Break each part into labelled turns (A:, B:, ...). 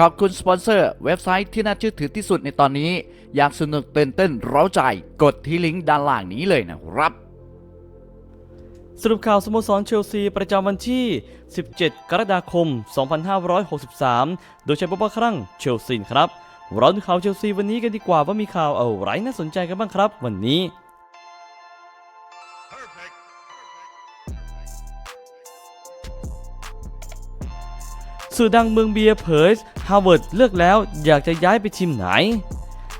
A: ขอบคุณสปอนเซอร์เว็บไซต์ที่น่าเชื่อถือที่สุดในตอนนี้ อยากสนุกเต้นเต้นเร้าใจ กดที่ลิงก์ด้านล่างนี้เลยนะครับ
B: สรุปข่าวสโมสรเชลซีประจำวันที่ 17 กรกฎาคม 2563 โดยใช้บ๊อบครั้งเชลซีครับราดูข่าวเชลซีวันนี้กันดีกว่าว่ามีข่าวอะไรน่าสนใจกันบ้างครับ วันนี้ สื่อดังเมืองเบียร์เผยฮาร์วาร์ดเลือกแล้วอยากจะย้ายไปทีมไหน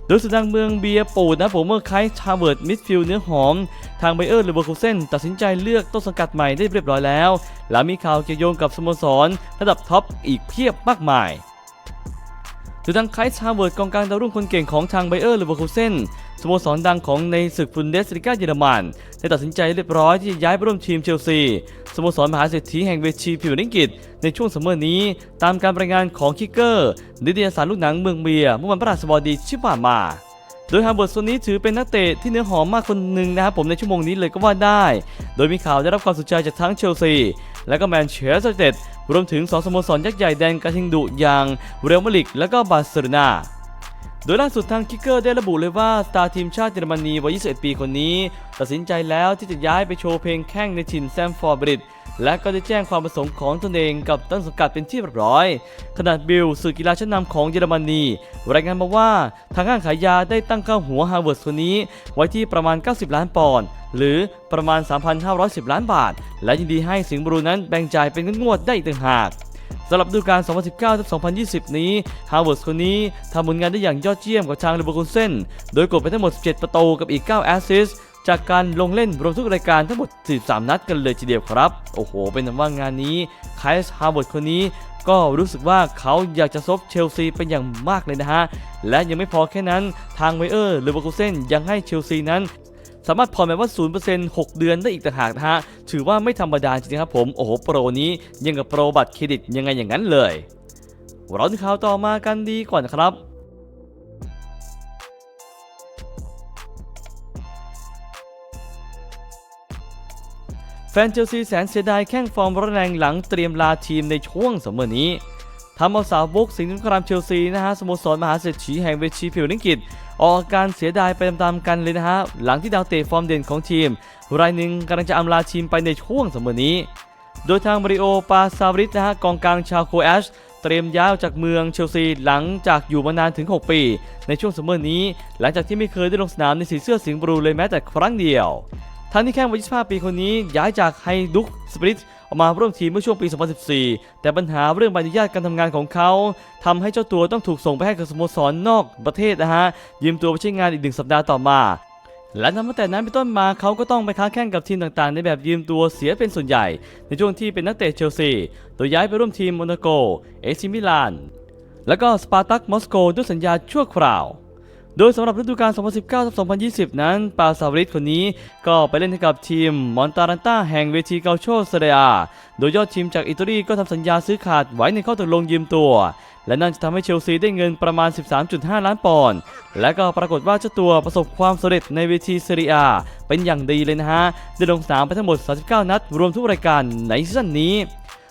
B: โดยสื่อดังเมืองเบียร์ปูดนะผมเมื่อไคลส์ฮาร์วาร์ดมิดฟิลด์เนื้อหอม ทางไบเออร์เลเวอร์คูเซนตัดสินใจเลือกต้นสังกัดใหม่ได้เรียบร้อยแล้ว หลังมีข่าวเกี่ยวโยงกับสโมสร ระดับท็อปอีกเพียบมากมายสื่อดังไคลส์ฮาร์วาร์ดกองกลางดาวรุ่งคนเก่งของทางไบเออร์เลเวอร์คูเซน สโมสรดังของในศึกฟุนเดสลิก้าเยอรมันได้ตัดสินใจเรียบร้อยที่จะย้ายไปร่วมทีมเชลซีสโมสรมหาเศรษฐีแห่งเวทีพิวนิงกิตในช่วงซัมเมอร์นี้ ตามการรายงานของคิกเกอร์นิตยสารลูกหนังเมืองเบียร์เมื่อวันพฤหัสบดีที่ผ่านมาโดยฮาร์เบิร์ตส่วนนี้ถือเป็นนักเตะที่เนื้อหอมมากคนหนึ่งนะครับผมในชั่วโมงนี้เลยก็ว่าได้ โดยมีข่าวได้รับความสนใจจากทั้งเชลซี และก็แมนเชสเตอร์ยูไนเต็ดรวมถึง2สโมสรยักษ์ใหญ่แดนกระทิงดุอย่างเรอัลมาดริดและก็บาร์เซโลนา โดยล่าสุดทางคิกเกอร์ได้ระบุเลยว่าสตาร์ทีมชาติเยอรมนีวัย 21 ปีคนนี้ ตัดสินใจแล้วที่จะย้ายไปโชว์เพลงแข่งในถิ่นแซมฟอร์บริดและก็ได้แจ้งความประสงค์ของตนเองกับต้นสังกัดเป็นที่เรียบร้อย ขนาดบิลสื่อกีฬาชั้นนำของเยอรมนี รายงานมาว่าทางห้างขายยาได้ตั้งค่าหัวฮาร์วาร์ดคนนี้ ไว้ที่ประมาณ 90 ล้านปอนด์หรือประมาณ 3,510 ล้านบาท และยินดีให้สิงห์บรูนั้นแบ่งจ่ายเป็นงวดได้อีกต่างหาก สำหรับฤดูกาล 2019-2020 นี้ ฮาร์วาร์ดคนนี้ทำผลงานได้อย่างยอดเยี่ยมกับทางเลเวอร์คูเซนโดยกดไปทั้งหมด 17 ประตูกับอีก 9 แอสซิสต์จากการลงเล่นรวมทุกรายการทั้งหมด 43 นัดกันเลยทีเดียวครับ โอ้โห เป็นนว่างานนี้ไคลส์ฮาร์วาร์ดคนนี้ก็รู้สึกว่าเขาอยากจะซบเชลซีเป็นอย่างมากเลยนะฮะ และยังไม่พอแค่นั้นทางไวเออร์เลเวอร์คูเซนยังให้เชลซีนั้น สามารถผ่อนแบบว่า 0% 6 เดือนได้อีกต่างหากนะฮะ ถือว่าไม่ธรรมดาจริงๆครับผม โอ้โห โปรนี้ยังกับโปรบัตรเครดิตยังไงอย่างนั้นเลยเราที่ข่าวต่อมากันดีก่อนครับแฟนเชลซีแสนเสียดายแข้งฟอร์มร้อนแรงหลังเตรียมลาทีมในช่วงสมมนี้ทำเอาสาวกสิงห์สงครามเชลซีนะฮะสโมสรมหาเศรษฐีแห่งเวทีพิวลิงกิต ออกอาการเสียดายไปตามๆกันเลยนะฮะ หลังที่ดาวเตะฟอร์มเด่นของทีม รายหนึ่งกำลังจะอำลาทีมไปในช่วงสมอนี้ โดยทางมาริโอ ปาซาริสนะฮะกองกลางชาวโครเอชเตรียมย้ายออกจากเมืองเชลซีหลังจากอยู่มานานถึง 6 ปี ในช่วงซัมเมอร์นี้ หลังจากที่ไม่เคยได้ลงสนามในสีเสื้อสิงห์บลูเลยแม้แต่ครั้งเดียวทั้งที่แค่วัย25ปีคนนี้ย้ายจากไฮดุกสปริต ออกมาร่วมทีมเมื่อช่วงปี 2014 แต่ปัญหาเรื่องใบอนุญาตการทำงานของเขาทำให้เจ้าตัวต้องถูกส่งไปให้กับสโมสรนอกประเทศนะฮะยืมตัวไปใช้งานอีกหนึ่งสัปดาห์ต่อมาและนับตั้งแต่นั้นเป็นต้นมาเขาก็ต้องไปค้าแข่งกับทีมต่างๆ ในแบบยืมตัวเสียเป็นส่วนใหญ่ ในช่วงที่เป็นนักเตะเชลซีโดยย้ายไปร่วมทีมโมนาโก เอซิมิลาน และก็สปาร์ตักมอสโกด้วยสัญญาชั่วคราว โดยสำหรับฤดูกาล 2019-2020 นั้น ปาซาริสคนนี้ก็ไปเล่นให้กับทีมมอนตารันต้าแห่งเวทีเกาโชเซเรียโดยยอดทีมจากอิตาลีก็ทำสัญญาซื้อขาดไว้ในข้อตกลงยืมตัว และนั่นจะทำให้เชลซีได้เงินประมาณ 13.5 ล้านปอนด์ และก็ปรากฏว่าเจ้าตัวประสบความสำเร็จในเวทีเซเรียเป็นอย่างดีเลยนะฮะ ได้ลงสนามไปทั้งหมด 39 นัด รวมทุกรายการในซีซั่นนี้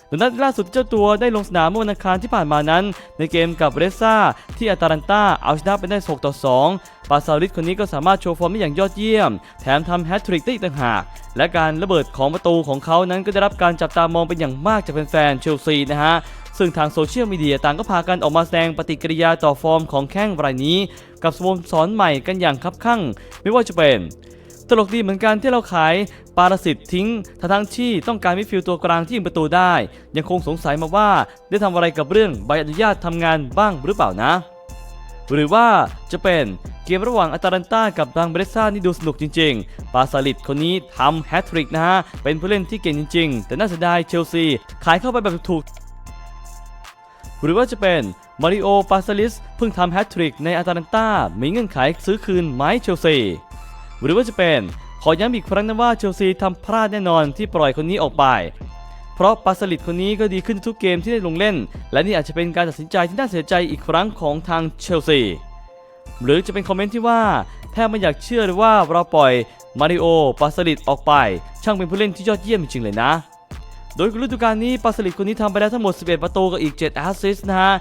B: โดยนัดล่าสุดเจ้าตัวได้ลงสนามเมื่อวันอังคารที่ผ่านมานั้น ในเกมกับเรซ่าที่อาตาลันตาเอาชนะไปได้ 6 ต่อ 2 ปาซาริสคนนี้ก็สามารถโชว์ฟอร์มได้อย่างยอดเยี่ยม แถมทำแฮตทริกได้อีกต่างหาก และการระเบิดของประตูของเขานั้นก็ได้รับการจับตามองเป็นอย่างมากจากแฟนๆเชลซีนะฮะซึ่งทางโซเชียลมีเดียต่างก็พากันออกมาแสดงปฏิกิริยาต่อฟอร์มของแข้งรายนี้ กับสโมสรใหม่กันอย่างคับคั่ง ไม่ว่าจะเป็น ตลกดีเหมือนกันที่เราขายปารสิตทิ้งทั้งทั้งที่ต้องการมิดฟิลด์ตัวกลางที่ยิงประตูได้ ยังคงสงสัยมาว่าได้ทำอะไรกับเรื่องใบอนุญาตทำงานบ้างหรือเปล่านะ หรือว่าจะเป็นเกมระหว่างอาตาลันตากับดังเบรซ่านี่ดูสนุกจริงๆ ปาซาลิดคนนี้ทำแฮตทริกนะฮะ เป็นผู้เล่นที่เก่งจริงๆ แต่น่าเสียดายเชลซีขายเข้าไปแบบถูกหรือว่าจะเป็นมาริโอปาซาลิสเพิ่งทำแฮตทริกในอาตาลันตา มีเงื่อนไขซื้อคืนไหมเชลซี หรือว่าจะเป็นขอย้ำอีกครั้งนะว่าเชลซีทำพลาดแน่นอนที่ปล่อยคนนี้ออกไป เพราะปาสลิดคนนี้ก็ดีขึ้นทุกเกมที่ได้ลงเล่น และนี่อาจจะเป็นการตัดสินใจที่น่าเสียใจอีกครั้งของทางเชลซีหรือจะเป็นคอมเมนต์ที่ว่าแทบไม่อยากเชื่อเลยว่าเราปล่อยมาริโอปาสลิดออกไป ช่างเป็นผู้เล่นที่ยอดเยี่ยมจริงเลยนะ โดยฤดูกาลนี้ปาสลิดคนนี้ทำไปแล้วทั้งหมด 11 ประตูกับอีก 7 แอสซิสต์นะฮะ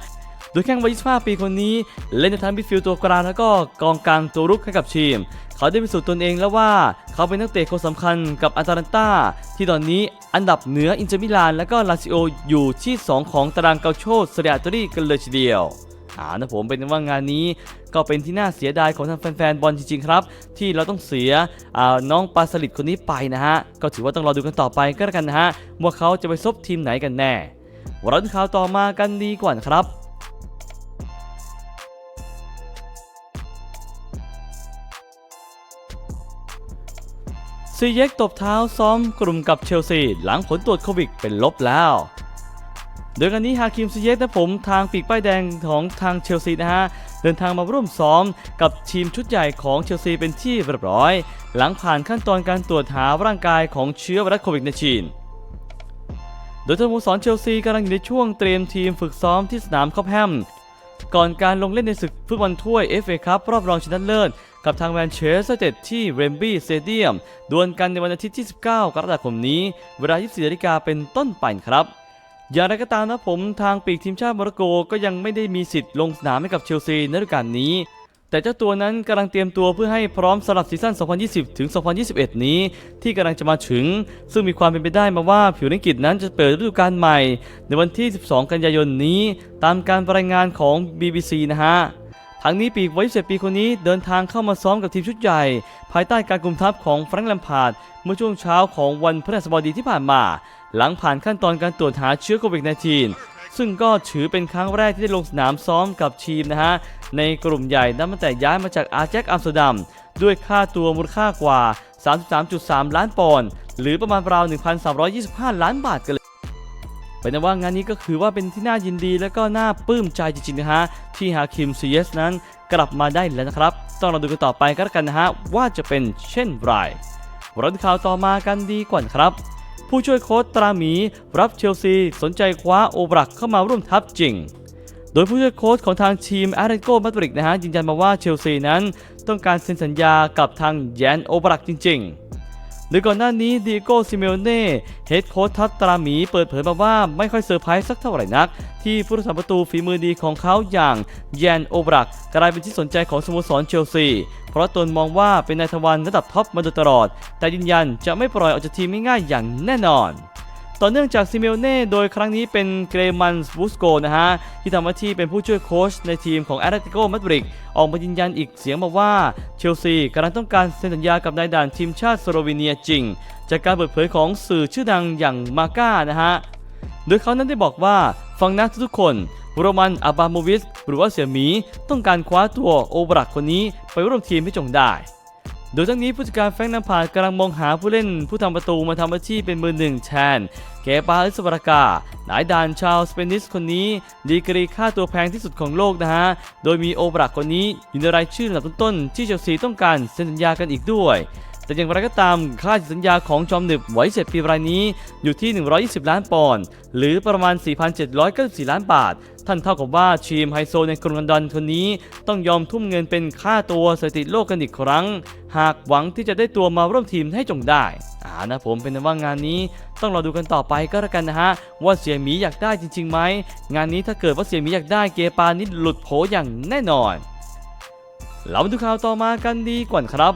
B: โดยแข้งวัย 25 ปีคนนี้ เล่นในทั้งมิดฟิลด์ตัวกลางแล้วก็กองกลางตัวรุกให้กับทีม เขาได้พิสูจน์ตนเองแล้วว่า เขาเป็นนักเตะคนสำคัญกับอาตาลันตาที่ตอนนี้อันดับเหนืออินเตอร์มิลานและก็ลาซิโออยู่ที่ 2 ของตารางเกาโชเซเรียอาตอรีกันเลยทีเดียวอ่านะผมเป็นว่างานนี้ก็เป็นที่น่าเสียดายของทางแฟนๆบอลจริงๆครับ ที่เราต้องเสียน้องปลาสลิดคนนี้ไปนะฮะ ก็ถือว่าต้องรอดูกันต่อไปก็แล้วกันนะฮะ ว่าเขาจะไปซบทีมไหนกันแน่เราดูข่าวต่อมากันดีกว่านะครับ ซีเย็กตบเท้าซ้อมกลุ่มกับเชลซีหลังผลตรวจโควิดเป็นลบแล้ว โดยกันนี้ฮาคิมซีเย็กและผมทางปีกป้ายแดงของทางเชลซีนะฮะเดินทางมาร่วมซ้อมกับทีมชุดใหญ่ของเชลซีเป็นที่เรียบร้อย หลังผ่านขั้นตอนการตรวจหาร่างกายของเชื้อไวรัสโควิดในจีนโดยสโมสรเชลซีกำลังอยู่ในช่วงเตรียมทีมฝึกซ้อมที่สนามคอบแฮมก่อนการลงเล่นในศึกฟุตบอลถ้วย FA คัพรอบรองชนะเลิศ กับทางแมนเชสเตอร์เต็ดที่เรมบี้สเตเดียมดวลกันในวันอาทิตย์ที่ 19 กรกฎาคมนี้ เวลา 24นาฬิกาเป็นต้นไปครับอย่างไรก็ตามนะผมทางปีกทีมชาติโมร็อกโกก็ยังไม่ได้มีสิทธิ์ลงสนามให้กับเชลซีในฤดูกาลนี้ แต่เจ้าตัวนั้นกำลังเตรียมตัวเพื่อให้พร้อมสำหรับซีซั่น 2020 ถึง 2021 นี้ ที่กำลังจะมาถึง ซึ่งมีความเป็นไปได้มาว่าผิวนักกิจนั้นจะเปิดฤดูกาลใหม่ ในวันที่ 12 กันยายนนี้ ตามการรายงานของ BBC นะฮะ ทั้งนี้ปีกวัย27ปีคนนี้เดินทางเข้ามาซ้อมกับทีมชุดใหญ่ ภายใต้การกุมทัพของแฟรงค์แลมพาร์ดเมื่อช่วงเช้าของวันพฤหัสบดีที่ผ่านมา หลังผ่านขั้นตอนการตรวจหาเชื้อโควิด -19 ซึ่งก็ถือเป็นครั้งแรกที่ได้ลงสนามซ้อมกับทีมนะฮะ ในกลุ่มใหญ่นับตั้งแต่ย้ายมาจากอาแจ็คอัมสเตอร์ดัมด้วยค่าตัวมูลค่ากว่า 33.3 ล้านปอนด์หรือประมาณราว 1,325 ล้านบาทกันเลย เป็นว่างานนี้ก็คือว่าเป็นที่น่ายินดีและก็น่าปลื้มใจจริงๆนะฮะที่ฮาคิมซีเยสนั้นกลับมาได้แล้วนะครับ ต้องเราดูกันต่อไปก็แล้วกันนะฮะว่าจะเป็นเช่นไรราดูข่าวต่อมากันดีกว่าครับ ผู้ช่วยโค้ชตราหมี รับเชลซีสนใจคว้าโอบรักเข้ามาร่วมทัพจริง โดยผู้ช่วยโค้ชของทางทีมอาร์เรโกมาดริกนะฮะยืนยันมาว่าเชลซีนั้น ต้องการเซ็นสัญญากับทางแยนโอบรักจริง ๆ ดยก่อนหน้านี้ดิโก้ซิเมโอเน่เฮดโค้ชทัพตราหมีเปิดเผยมาว่าไม่ค่อยเซอร์ไพรส์สักเท่าไหร่นัก ที่ผู้รักษาประตูฝีมือดีของเขาอย่างแยนโอบรักกลายเป็นที่สนใจของสโมสรเชลซีเพราะตนมองว่าเป็นนายทวารระดับท็อปมาโดยตลอด แต่ยืนยันจะไม่ปล่อยออกจากทีมง่ายๆอย่างแน่นอน ต่อเนื่องจากซิเมโอเน่โดยครั้งนี้เป็นเกรมันส์บูสโกนะฮะ ที่ทำหน้าที่เป็นผู้ช่วยโค้ชในทีมของแอตเลติโกมาดริดออกมายืนยันอีกเสียงมาว่าเชลซีกำลังต้องการเซ็นสัญญากับนายด่านทีมชาติสโลวีเนียจริง จากการเปิดเผยของสื่อชื่อดังอย่างมาก้านะฮะ โดยเขานั้นได้บอกว่าฟังนะทุกคนโรมันอาบามวิสหรือว่าเสี่ยหมี ต้องการคว้าตัวโอบรักคนนี้ไปร่วมทีมให้จงได้ โดยทั้งนี้ผู้จัดการแฟงนัมพาร์ดกำลังมองหาผู้เล่นผู้ทำประตูมาทำอาชีพเป็นมือหนึ่งแทนเกปาลิสบรากานายดานชาวสเปนิสคนนี้ ดีกรีค่าตัวแพงที่สุดของโลกนะฮะ โดยมีโอบรักคนนี้อยู่ในรายชื่อลำดับต้นๆที่เชลซีต้องการเซ็นสัญญากันอีกด้วย แต่อย่างไรก็ตามค่าสัญญาของจอมหนึบไว้เจ็ดปีรายนี้อยู่ที่ 120 ล้านปอนด์หรือประมาณ 4,794 ล้านบาท ท่านเท่ากับว่าทีมไฮโซในกรุงลอนดอนคนนี้ต้องยอมทุ่มเงินเป็นค่าตัวสถิติโลกกันอีกครั้ง หากหวังที่จะได้ตัวมาร่วมทีมให้จงได้อ่านะผมเป็นว่างานนี้ต้องรอดูกันต่อไปก็แล้วกันนะฮะ ว่าเสียหมีอยากได้จริงๆไหมงานนี้ถ้าเกิดว่าเสียหมีอยากได้เกปานี่หลุดโผอย่างแน่นอน เรามาดูข่าวต่อมากันดีกว่าครับ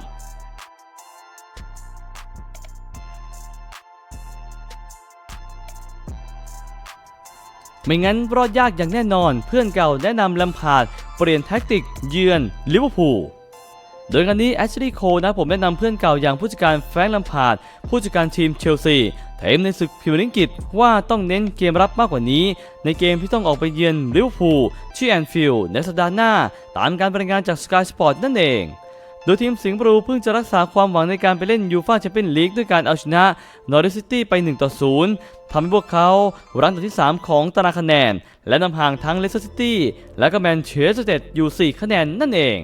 B: ไม่งั้นรอดยากอย่างแน่นอน เพื่อนเก่าแนะนำลำพาดเปลี่ยนแท็กติกเยือนลิเวอร์พูลโดยงานนี้แอชลีย์โคนะผมแนะนำเพื่อนเก่าอย่างผู้จัดการแฟรงค์ลัมพาร์ดผู้จัดการทีมเชลซีเทมในศึกพรีเมียร์ลีกอังกฤษว่าต้องเน้นเกมรับมากกว่านี้ ในเกมที่ต้องออกไปเยือนลิเวอร์พูลที่แอนฟิลด์ในสัปดาห์หน้า ตามการรายงานจาก Sky Sport นั่นเอง ดยทีมสิงห์บรูเพิ่งจะรักษาความหวังในการไปเล่นยูฟ่าแชมเปี้ยนลีกด้วยการเอาชนะนอริสซิตี้ไป 1 ต่อ 0ทำให้พวกเขารั้งอันดับที่ 3 ของตารางคะแนน และนำห่างทั้งเลสเตอร์ซิตี้และก็แมนเชสเตอร์ยูไนเต็ดอยู่4คะแนนนั่นเอง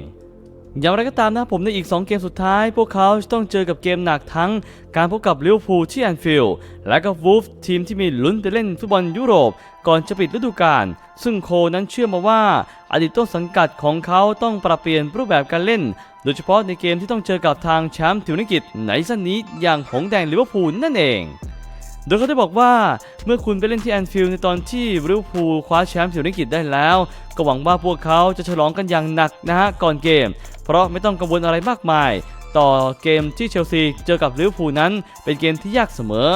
B: อย่างไรก็ตามนะผมในอีก 2 เกมสุดท้าย พวกเขาจะต้องเจอกับเกมหนักทั้งการพบกับลิเวอร์พูลที่แอนฟิลด์และก็วูฟทีมที่มีลุ้นไปเล่นฟุตบอลยุโรป ก่อนจะปิดฤดูกาลซึ่งโคนั้นเชื่อมาว่า อดีตต้นสังกัดของเขาต้องปรับเปลี่ยนรูปแบบการเล่น โดยเฉพาะในเกมที่ต้องเจอกับทางแชมป์ทีมอังกฤษในซนนี้อย่างหงแดงลิเวอร์พูลนั่นเอง โดยเขาได้บอกว่าเมื่อคุณไปเล่นที่แอนฟิลด์ในตอนที่ลิเวอร์พูลคว้าแชมป์พรีเมียร์ลีกได้แล้ว ก็หวังว่าพวกเขาจะฉลองกันอย่างหนักนะฮะก่อนเกม เพราะไม่ต้องกังวลอะไรมากมาย ต่อเกมที่เชลซีเจอกับลิเวอร์พูลนั้น เป็นเกมที่ยากเสมอ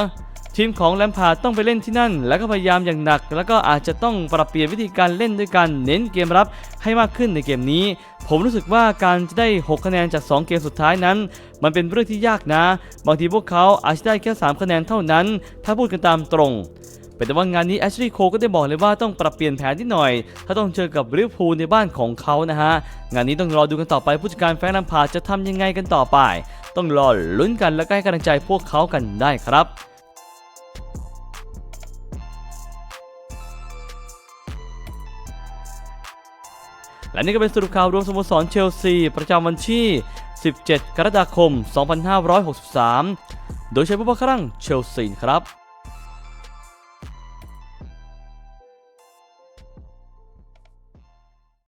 B: ทีมของแลมพาต้องไปเล่นที่นั่น แล้วก็พยายามอย่างหนัก แล้วก็อาจจะต้องปรับเปลี่ยนวิธีการเล่นด้วยการเน้นเกมรับให้มากขึ้นในเกมนี้ ผมรู้สึกว่าการจะได้ 6 คะแนนจาก 2 เกมสุดท้ายนั้น มันเป็นเรื่องที่ยากนะ บางทีพวกเขาอาจจะได้แค่ 3 คะแนนเท่านั้น ถ้าพูดกันตามตรงเป็นแต่ว่างานนี้แอชลีย์โคก็ได้บอกเลยว่าต้องปรับเปลี่ยนแผนนิดหน่อย ถ้าต้องเจอกับลิเวอร์พูลในบ้านของเขานะฮะ งานนี้ต้องรอดูกันต่อไปผู้จัดการแฟรงค์แลมพาจะทำยังไงกันต่อไป ต้องรอลุ้นกันและก็ให้กำลังใจพวกเขากันได้ครับ และนี่ก็เป็นสรุปข่าวรวมสโมสรเชลซี ประจำวันที่ 17 กรกฎาคม 2563 โดยใช้ผู้บังคับเชลซีครับ